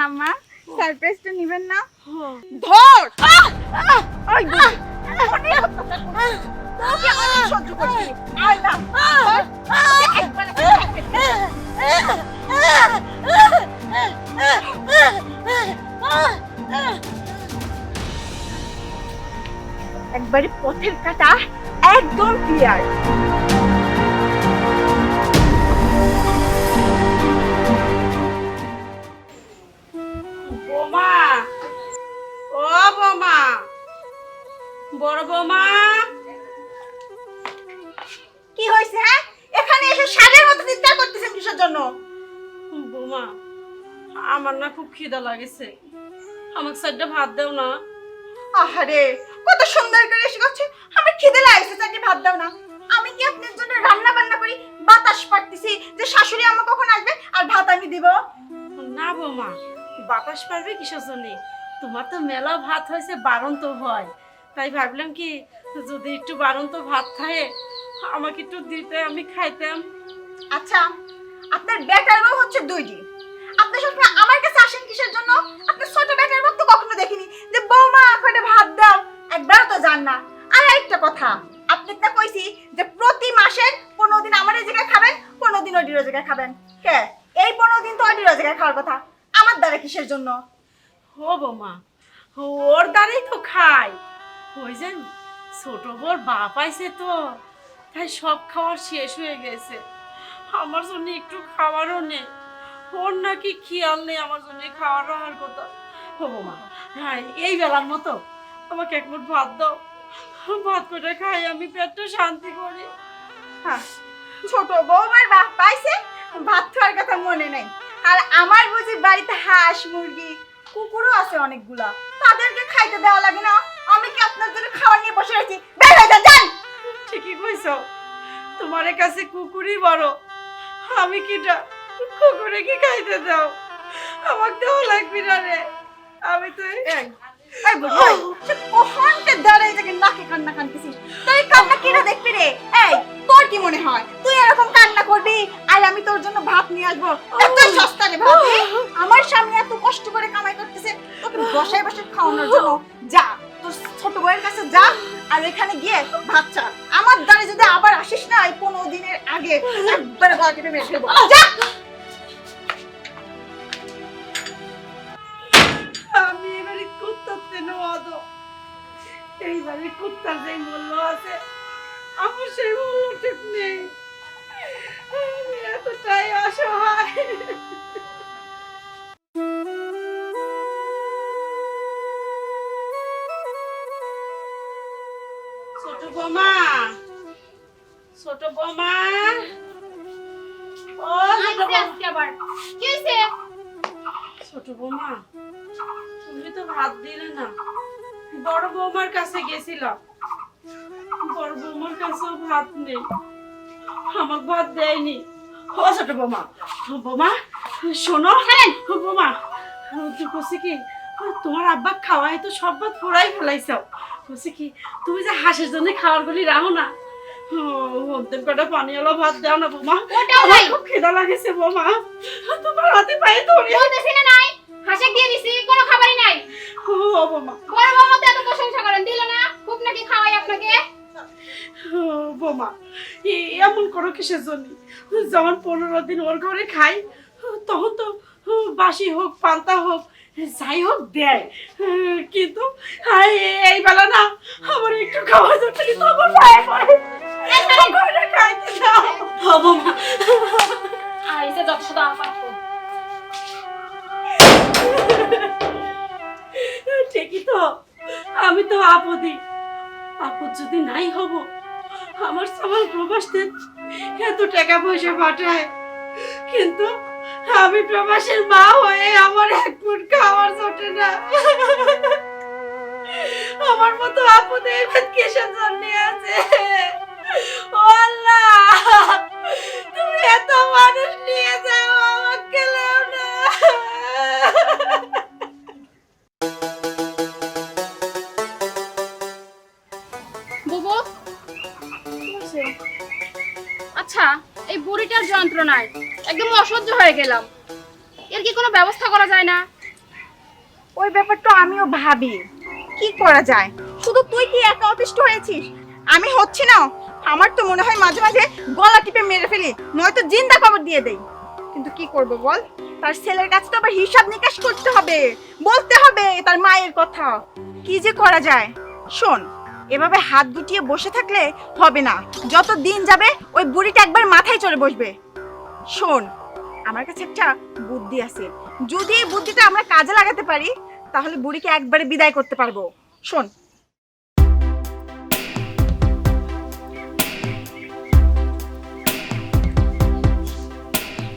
আম্মা সারপ্রাইজটা নেবেন না ধর। তোকে অনেক সহ্য করছি। না, একবারে পথের কাটা একদম ক্লিয়ার বড় বোমা। কি হয়েছে হ্যাঁ? এখানে এসে সারের মতো চিৎকার করতেছেন কিসের জন্য? বোমা আমার না খুব খিদা লাগেছে। আমাকে ভাত দাও না। আহারে কত সুন্দর করে এসে করছে। আমার খিদে লাগছে চারটি ভাত দাও না। আমি কি আপনার জন্য রান্না বান্না করি? বাতাস যে শাশুড়ি আমা কখন আসবে? আর ভাত আমি দিব। না বোমা বাতাস পারবে কিসের জন্য? তোমার তো মেলা ভাত হয়েছে বারন্ত হয়। তাই ভাবলাম কি যদি একটু বারন্ত ভাত খায় আমাকে একটু দিতে আমি খাইতাম। আচ্ছা আপনার বেটার বউ হচ্ছে দুইটি আপনি সবসময় আমার কাছে আসেন কিসের জন্য? আপনার ছোট বেটার বউ তো কখনো দেখিনি। যে বৌমা কয়টা ভাত দাও একবার তো জান না। আর একটা কথা আপনি তো কইছি যে প্রতি মাসের পনেরো দিন আমার এই জায়গায় খাবেন পনেরো দিন ওডির জায়গায় খাবেন। কে? এই পনেরো দিন তো ওডির জায়গায় খাওয়ার কথা। আমার দ্বারা কিসের জন্য? ও বোমা ওর দ্বারাই তো খাই। ওই যে ছোট বোর বাপ আইছে তো তাই সব খাবার শেষ হয়ে গেছে। আমার জন্য একটু খাবারও নেই। ওর নাকি খেয়াল নেই আমার জন্য খাওয়ার রাখার কথা। ও বোমা হ্যাঁ এই বেলার মতো আমাকে এক মুঠ ভাত দাও। ভাত করে খাই আমি পেটটা শান্তি করি। হ্যাঁ, ছোট বৌমার বাপ পাইছে ভাত খাওয়ার কথা মনে নেই। আর আমার বুঝি বাড়িতে হাঁস মুরগি কুকুরও আছে অনেকগুলা। তাদেরকে খাইতে দেওয়া লাগে না। আমি কি আপনার জন্য খাবার নিয়ে বসে রয়েছি? বের হয়ে যান যান! ঠিকই কইছ। তোমার কাছে কুকুরই বড়। আমি কিটা কুকুরে কি খাইতে দাও? আমার দেওয়া লাগবে না রে। আমি তো কখনকে দাঁড়াই থেকে নাকে কান্না কানতেছিস তুই কান্না কিনা দেখবি রে? এই কি মনে হয়? তুই এরকম কান্না করবি? আর আমি তোর জন্য ভাত নিয়ে আসব। এত সস্তা রে ভাত আমার সামনে এত কষ্ট করে কামাই করতেছে তোকে বসায় বসে খাওয়ানোর জন্য। যা তোর ছোট বউয়ের কাছে যা আর এখানে গিয়ে ভাত চা। আমার দ্বারে যদি আবার আসিস না এই পনেরো দিনের আগে একবারে গলা কেটে মেরে ফেলব। যা! আমি এবারে কুত্তার তেন অদ এইবারে কুত্তার যে মূল্য আছে। আমার সেই মূল্য ঠিক নেই। আমি এতটাই অসহায়। ছোট বোমা ছোট বোমা। ও ছোট বোমা ছোট বৌমা তুমি তো ভাত দিলে না। বড় বৌমার কাছে গেছিলাম। বড় বৌমার কাছেও ভাত নেই। আমাকে ভাত দেয়নি। ও ছোট বৌমা। বৌমা শোনো। বৌমা তুই কি তোমার আব্বা খাওয়াই তো সব ভাত ফোড়াই কি তুমি যে হাঁসের জন্য খাওয়ার গুলি রাখো না। অন্তিম কটা পানিওয়ালা ভাত দাও না বৌমা। ওটাও খুব খিদা লাগেছে বৌমা। তোমার হাতে পায়ে ধরে বলতেছি না নাই। হাসে দিয়ে দিছি কোনো খাবারই নাই। ও বৌমা বড় বড় মতো এত প্রশংসা করেন দিল না খাওয়াই আপনাকে? বোমা এমন করো কিসের জন্য? যখন পনেরো দিন ওর ঘরে খাই তখন তো বাসি হোক পান্তা হোক যাই হোক দেয়। কিন্তু এই বেলা না আমার একটু খাওয়া যাচ্ছে না, তখন পায়ে পড়ে আইসে যত সদা ঠিকই তো আমি তো আপদি। আপদ যদি নাই হব, আমার সবার প্রবাসতে এত টাকা পয়সা পাঠায়। কিন্তু আমি প্রবাসের মা হয়ে আমার এক ফুট খাওয়ার জোটে না। আমার মতো আপদে এবার কিসের জন্য আছে? ও আল্লাহ, তুমি এত মানুষ নিয়ে যাও, আমাকে না। আচ্ছা এই বুড়িটার যন্ত্রণায় একদম অসহ্য হয়ে গেলাম। এর কি কোনো ব্যবস্থা করা যায় না? ওই ব্যাপারটা আমিও ভাবি। কি করা যায়? শুধু তুই কি একা অতিষ্ঠ হয়েছিস? আমি হচ্ছি না। আমার তো মনে হয় মাঝে মাঝে গলা টিপে মেরে ফেলি, নয়তো জিন্দা খবর দিয়ে দেই। কিন্তু কি করব বল? তার ছেলের কাছে তো আবার হিসাব নিকাশ করতে হবে। বলতে হবে তার মায়ের কথা। কি যে করা যায়? শোন এভাবে হাত গুটিয়ে বসে থাকলে হবে না। যত দিন যাবে ওই বুড়িটা একবার মাথায় চড়ে বসবে। শোন আমার কাছে একটা বুদ্ধি আছে। যদি এই বুদ্ধিটা আমরা কাজে লাগাতে পারি তাহলে বুড়িকে একবারে বিদায় করতে পারব। শোন।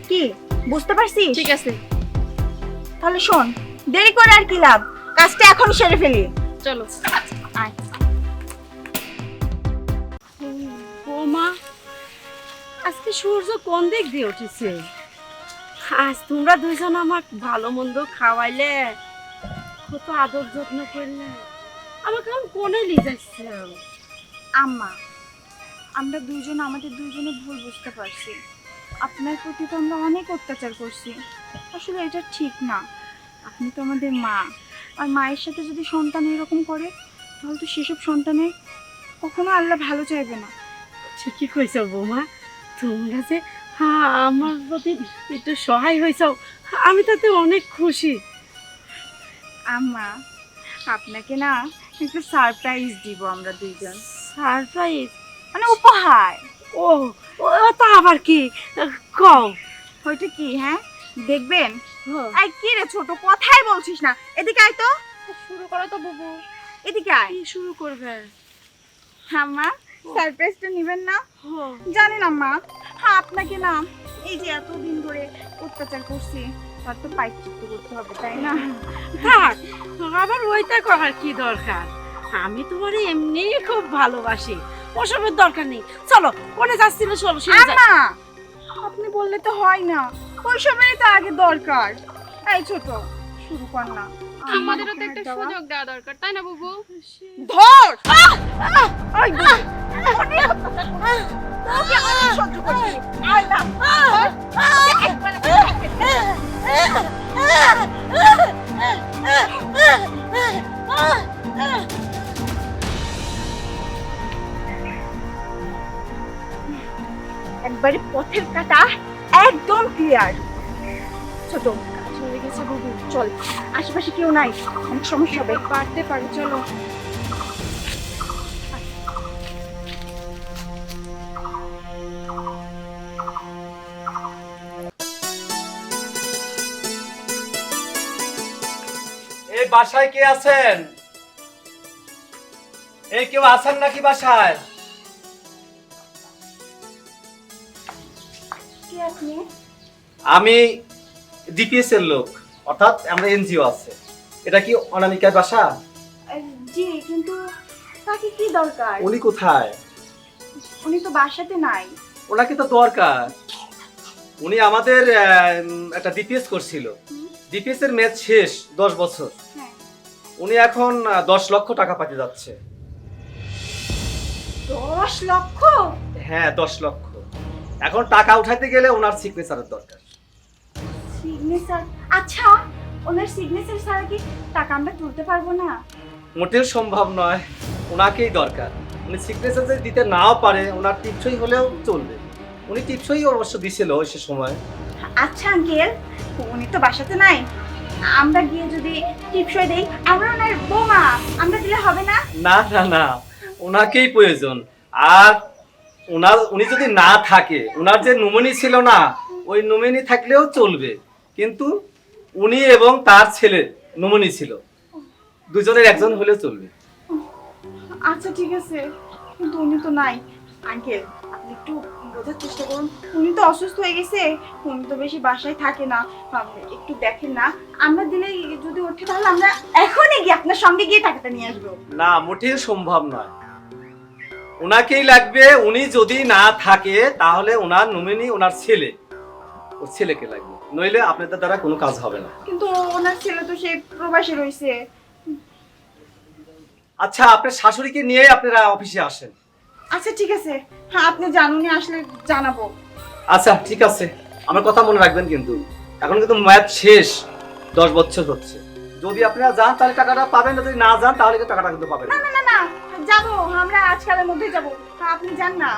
কি? বুঝতে পারছিস? ঠিক আছে। তাহলে শোন দেরি করে আর কি লাভ? কাজটা এখন সেরে ফেলি। চলো। আজকে সূর্য কোন দিক দিয়ে উঠেছে? আজ তোমরা দুইজন আমার ভালো মন্দ খাওয়াইলে কত আদর যত্ন করলে। আমাকে আমি কোনে নিয়ে যাচ্ছে আম্মা আমরা দুজন আমাদের দুজনে ভুল বুঝতে পারছি। আপনার প্রতি তো আমরা অনেক অত্যাচার করছি। আসলে এটা ঠিক না। আপনি তো আমাদের মা। আর মায়ের সাথে যদি সন্তান এরকম করে তাহলে তো সেসব সন্তানের কখনো আল্লাহ ভালো চাইবে না। ঠিকই কইছ বৌমা? তোমরা যে আমার প্রতি একটু সহায় হয়েছ আমি তাতে অনেক খুশি। আম্মা আপনাকে না একটু সারপ্রাইজ দিব আমরা দুইজন। সারপ্রাইজ মানে উপহার। ও ও তা আবার কি? কও। ওইটা কি হ্যাঁ? দেখবেন? হ্যাঁ। আই কি রে ছোট কথাই বলছিস না। এদিকে আয় তো। শুরু করো তো বুবু। এদিকে আয়। শুরু করবে? আম্মা সারপ্রাইজটা নেবেন না? হ্যাঁ। জানেন আম্মা হ্যাঁ আপনাকে না এই যে এতদিন ধরে অত্যাচার করছি তার তো পাইচিত্ত করতে হবে তাই না? থাক আবার ওইটা করার কি দরকার? আমি তোমার এমনি খুব ভালোবাসি। ওসবের দরকার নেই। চলো কোনে যাচ্ছিল চলো শুনে যাই। আপনি বললে তো হয় না ওই সময় তো আগে দরকার। এই ছোট শুরু কর না। আমাদেরও তো একটা সুযোগ দেওয়া দরকার তাই না বুবু? ধর! ওই সহ্য করছি। আয় না, একবারে পথের কাটা একদম ক্লিয়ার ছোট গেছে বুবু চল। আশেপাশে কেউ নাই। অনেক সমস্যা হবে। পারতে পারি চলো। এই বাসায় কে আছেন? এই কেউ আছেন নাকি বাসায়? আমি ডিপিএস এর লোক। অর্থাৎ আমরা এনজিও আছে। এটা কি অনামিকার বাসা? জি কিন্তু তাকে কি দরকার? উনি কোথায়? উনি তো বাসাতে নাই। ওনাকে তো দরকার। উনি আমাদের একটা ডিপিএস করছিল। ডিপিএস এর ম্যাচ শেষ দশ বছর। হ্যাঁ। উনি এখন দশ লক্ষ টাকা পাতে যাচ্ছে। দশ লক্ষ? হ্যাঁ দশ লক্ষ। এখন টাকা উঠাইতে গেলে ওনার সিগনেচারের দরকার। সিগনেচার আচ্ছা ওনার সিগনেচার ছাড়া কি টাকা আমরা তুলতে পারব না? মোটেও সম্ভব নয়। ওনাকেই দরকার। উনি সিগনেচার যদি দিতে নাও পারে ওনার টিপসই হলেও চলবে। উনি টিপসই অবশ্য দিছিল সে সময়। আচ্ছা আঙ্কেল উনি তো বাসাতে নাই। আমরা গিয়ে যদি টিপসই দেই আমরা ওনার বোমা। আমরা দিলে হবে না? না না না। ওনাকেই প্রয়োজন। আর ওনার উনি যদি না থাকে ওনার যে নমিনি ছিল না ওই নমিনি থাকলেও চলবে। কিন্তু উনি এবং তার ছেলে নমিনি ছিল। দুজনের একজন হলে চলবে। আচ্ছা ঠিক আছে। কিন্তু উনি তো নাই। আঙ্কেল আপনি একটু বোঝার চেষ্টা করুন। উনি তো অসুস্থ হয়ে গেছে। উনি তো বেশি বাসায় থাকে না। আপনি একটু দেখেন না। আমরা দিলে যদি ওঠে তাহলে আমরা এখনই গিয়ে আপনার সঙ্গে গিয়ে টাকাটা নিয়ে আসব। না মোটেও সম্ভব নয়। ওনাকেই লাগবে। উনি যদি না থাকে তাহলে ওনার নমিনি ওনার ছেলে। ওর ছেলেকে লাগবে। নইলে আপনাদের দ্বারা কোনো কাজ হবে না। কিন্তু ওনার ছেলে তো সেই প্রবাসী রয়েছে। আচ্ছা আপনার শাশুড়িকে নিয়ে আপনারা অফিসে আসেন। আচ্ছা ঠিক আছে। হ্যাঁ আপনি জানুনি আসলে জানাব। আচ্ছা ঠিক আছে। আমার কথা মনে রাখবেন কিন্তু এখন কিন্তু ম্যাচ শেষ দশ বছর হচ্ছে। যদি আপনারা যান তাহলে টাকাটা পাবেন যদি না যান তাহলে কিন্তু টাকাটা কিন্তু পাবেন না। না। না না যাব আমরা আজকালের মধ্যে যাব। আপনি যান না।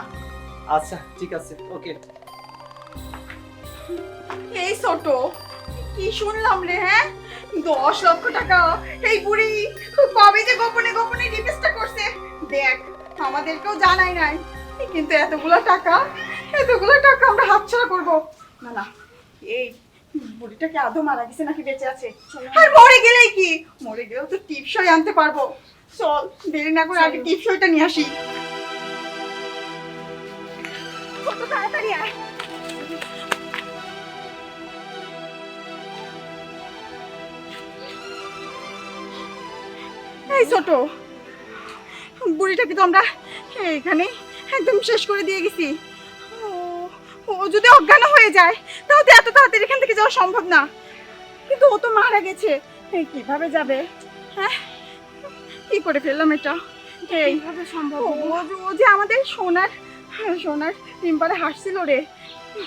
আচ্ছা ঠিক আছে ওকে। এই ছোট কি শুনলাম রে হ্যাঁ? দশ লক্ষ টাকা। এই বুড়ি কবে যে গোপনে গোপনে রিপেসটা করছে। দেখ আমাদেরকেও জানাই নাই। কিন্তু এতগুলো টাকা এতগুলো টাকা আমরা হাতছাড়া করব। না না এই বুড়িটাকে আদৌ মারা গেছে নাকি বেঁচে আছে? আর মরে গেলেই কি? মরে গেলেও তো টিপসই আনতে পারব। চল দেরি না করে আগে টিপসইটা নিয়ে আসি। কত তাড়াতাড়ি আয়। এই ছোট বুড়িটাকে তো আমরা এখানে একদম শেষ করে দিয়ে গেছি। ও যদি অজ্ঞান হয়ে যায় তাহলে এত তাড়াতাড়ি এখান থেকে যাওয়া সম্ভব না। কিন্তু ও তো মারা গেছে। কীভাবে যাবে? হ্যাঁ? কি করে ফেললাম এটা? এই কীভাবে সম্ভব ও যে- ও যে আমাদের সোনার সোনার টিম্পারে হাসছিল রে।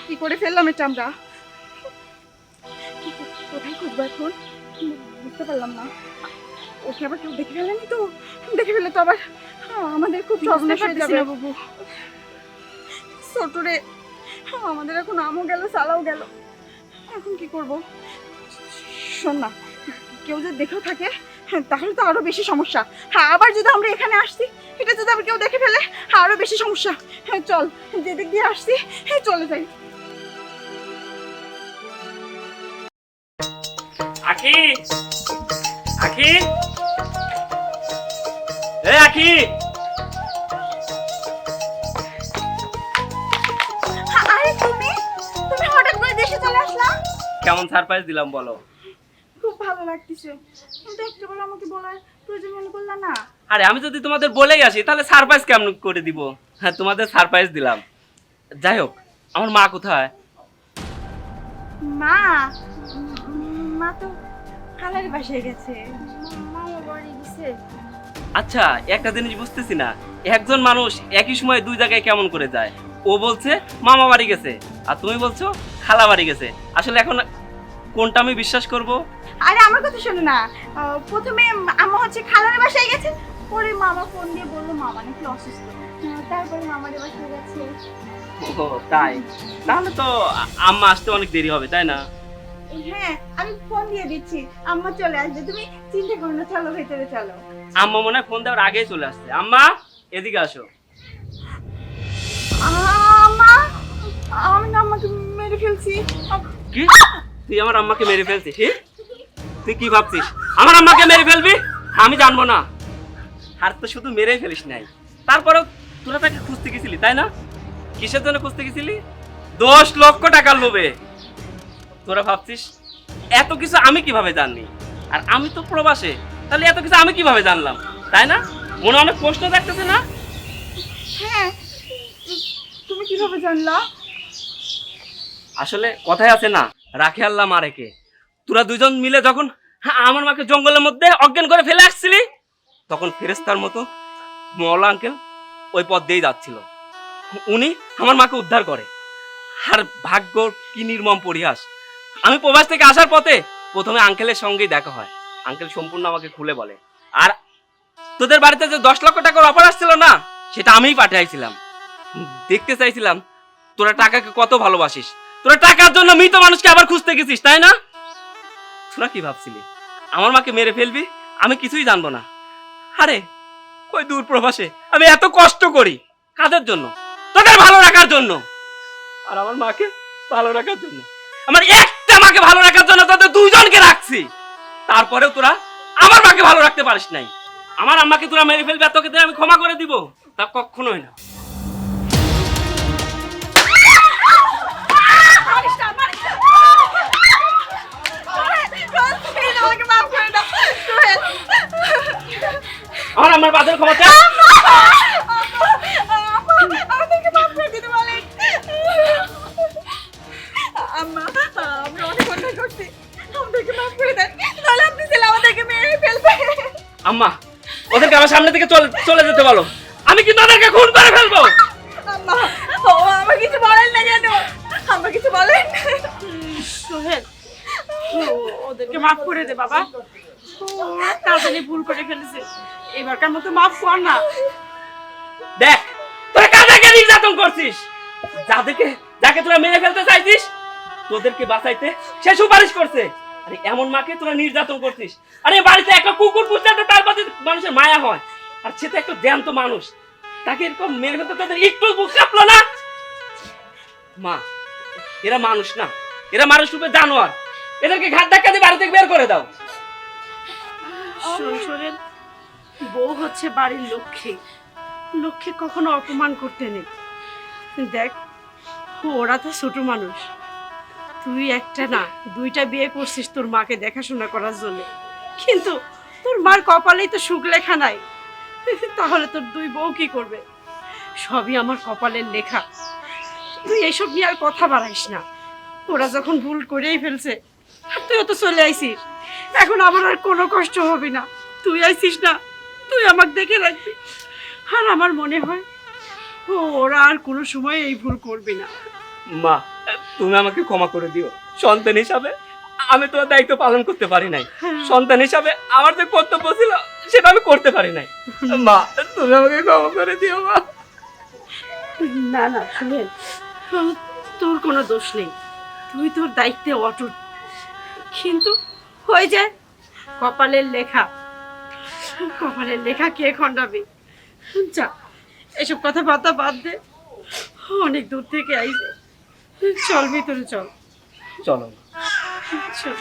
কি করে ফেললাম এটা আমরা? কোথায় খুঁজবো এখন বুঝতে পারলাম না। ওকে আবার কেউ দেখে ফেলেনি তো? দেখে ফেলে তো আবার আমাদের খুব সর্বনাশ হয়ে যাবে। বাবু। ছোট রে আমাদের এখন আমও গেল সালাও গেল। এখন কি করব? শোন না কেউ যদি দেখেও থাকে তাহলে তো আরও বেশি সমস্যা। হ্যাঁ আবার যদি আমরা এখানে আসছি এটা যদি আবার কেউ দেখে ফেলে আরও বেশি সমস্যা। হ্যাঁ চল যেদিক দিয়ে আসছি হ্যাঁ চলে যাই। আখি আখি। এ আখি! আরে তুমি তুমি হঠাৎ করে দেশে চলে আসলা? কেমন সারপ্রাইজ দিলাম বলো। খুব ভালো লাগতেছে। কিন্তু একটা বার আমাকে বলার প্রয়োজন মনে করলা না? আরে আমি যদি তোমাদের বলেই আসি তাহলে সারপ্রাইজ কেমন করে দিব? হ্যাঁ তোমাদের সারপ্রাইজ দিলাম। যাই হোক আমার মা কোথায়? মা? মা তো খালার বাসায় গেছে। মামা বাড়ি গেছে। আচ্ছা একটা জিনিস বুঝতেছি না। একজন মানুষ একই সময় দুই জায়গায় কেমন করে যায়? ও বলছে মামা বাড়ি গেছে। আর তুমি বলছো খালা বাড়ি গেছে। আসলে এখন কোনটা আমি বিশ্বাস করব? আরে আমার কথা শোনো না। আহ, প্রথমে আম্মা হচ্ছে খালার বাসায় গেছে। পরে মামা ফোন দিয়ে বলল মামা নাকি অসুস্থ। আহ, তারপরে মামার বাসায় গেছে। ও তাই? তাহলে তো আ- আম্মা আসতে অনেক দেরি হবে তাই না? হ্যাঁ আমি ফোন দিয়ে দিচ্ছি। আম্মা চলে আসবে। তুমি চিন্তা করো না চলো ভেতরে চলো। আম্মা মনে হয় ফোন দেওয়ার আগেই চলে আসছে। আম্মা এদিকে আসো। আম্মা আমি না আম্মাকে মেরে ফেলছি। কি? তুই আমার আম্মাকে মেরে ফেলছিস? তুই কি ভাবছিস? আমার আম্মাকে মেরে ফেলবি? আমি জানব না। আর তো শুধু মেরেই ফেলিস নাই। তারপরেও তোরা তাকে খুঁজতে গেছিলি তাই না? কিসের জন্য খুঁজতে গেছিলি? দশ লক্ষ টাকার লোভে। তোরা ভাবছিস এত কিছু আমি কীভাবে জাননি? আর আমি তো প্রবাসে তাহলে এত কিছু আমি কীভাবে জানলাম? তাই না? মনে অনেক প্রশ্ন দেখতেছে না? হ্যাঁ তুমি কীভাবে জানলা? আসলে কথাই আছে না রাখে আল্লাহ মারেকে। তোরা দুজন মিলে যখন আমার মাকে জঙ্গলের মধ্যে অজ্ঞান করে ফেলে আসছিলি তখন ফেরেস্তার মতো মৌলা আঙ্কেল ওই পথ দিয়েই যাচ্ছিল। উনি আমার মাকে উদ্ধার করে। আর ভাগ্য কি নির্মম পরিহাস আমি প্রবাস থেকে আসার পথে প্রথমে আঙ্কেলের সঙ্গেই দেখা হয়। আঙ্কেল সম্পূর্ণ আমাকে খুলে বলে। আর তোদের বাড়িতে যে দশ লক্ষ টাকার অফার আসছিল না, সেটা আমিই পাঠাইছিলাম দেখতে চাইছিলাম, তোরা টাকাকে কত ভালোবাসিস? তোরা টাকার জন্য মৃত মানুষকে আবার খুঁজতে গেছিস, তাই না? তোরা কি ভাবছিলি? আমার মাকে মেরে ফেলবি? আমি কিছুই জানব না। আরে ওই দূর প্রবাসে? আমি এত কষ্ট করি কাদের জন্য? তোদের ভালো রাখার জন্য। আর আমার মাকে ভালো রাখার জন্য। আমার একটা মাকে ভালো রাখার জন্য তোদের দুইজনকে রাখছি। তারপরেও তোরা আমার মাকে ভালো রাখতে পারিস নাই। আমার আম্মাকে তোরা মেরে ফেলবি আর তোকে আমি ক্ষমা করে দিব। তা কখনোই না। আমার আমার বাদের ক্ষমা আম্মা ওদেরকে আমার সামনে থেকে চলে চলে যেতে বলো। আমি কিন্তু ওদেরকে খুন করে ফেলব। আম্মা, ও আমার কিছু বলেন না কেন? আম্মা কিছু বলেন সোহেল ওদেরকে মাফ করে দে বাবা। তাড়াতাড়ি ভুল করে ফেলেছে। এবারকার মতো মাফ কর না। দেখ তোরা কাদেরকে নির্যাতন করছিস? যাদেরকে যাকে তোরা মেরে ফেলতে চাইছিস তোদেরকে বাঁচাইতে সে সুপারিশ করছে। আরে, এমন মাকে তোরা নির্যাতন করছিস। আরে, বাড়িতে একটা কুকুর পুষতে তার প্রতি মানুষের মায়া হয়। আর সে তো একটা জ্যান্ত মানুষ। তাকে এরকম মেরে ফেলতে তাদের একটু বুক কাঁপলো না। মা, এরা মানুষ না। এরা মানুষ রূপে জানোয়ার। এদেরকে ঘাট ধাক্কা দিয়ে বাড়ি থেকে বের করে দাও। শৈশবের বউ হচ্ছে বাড়ির লক্ষ্মী। লক্ষ্মী কখনো অপমান করতে নেই। দেখ, ওরা তো ছোট মানুষ। তুই একটা না, দুইটা বিয়ে করছিস তোর মাকে দেখাশোনা করার জন্য। কিন্তু তোর মার কপালেই তো সুখ লেখা নাই। তাহলে তোর দুই বউ কি করবে? সবই আমার কপালের লেখা। তুই এইসব নিয়ে আর কথা বাড়াইস না। ওরা যখন ভুল করেই ফেলছে তুইও তো চলে আইছিস এখন আমার আর কোনো কষ্ট হবে না। তুই আইসিস না, তুই আমাকে দেখে রাখবি। আর আমার মনে হয়, ওরা আর কোনো সময় এই ভুল করবে না। মা তুমি আমাকে ক্ষমা করে দিও। সন্তান হিসাবে আমি তোমার দায়িত্ব পালন করতে পারি নাই। সন্তান হিসাবে আমার যে কর্তব্য ছিল সেটা আমি করতে পারি নাই। মা তুমি আমাকে ক্ষমা করে দিও মা। না না শুনেন তোর কোনো দোষ নেই। তুই তোর দায়িত্বে অটুট। কিন্তু হয়ে যায় কপালের লেখা। কপালের লেখা কে খণ্ডাবে? যা এসব কথা বার্তা বাদ দে। অনেক দূর থেকে আইছে। চল ভিতরে চল। চলো। চল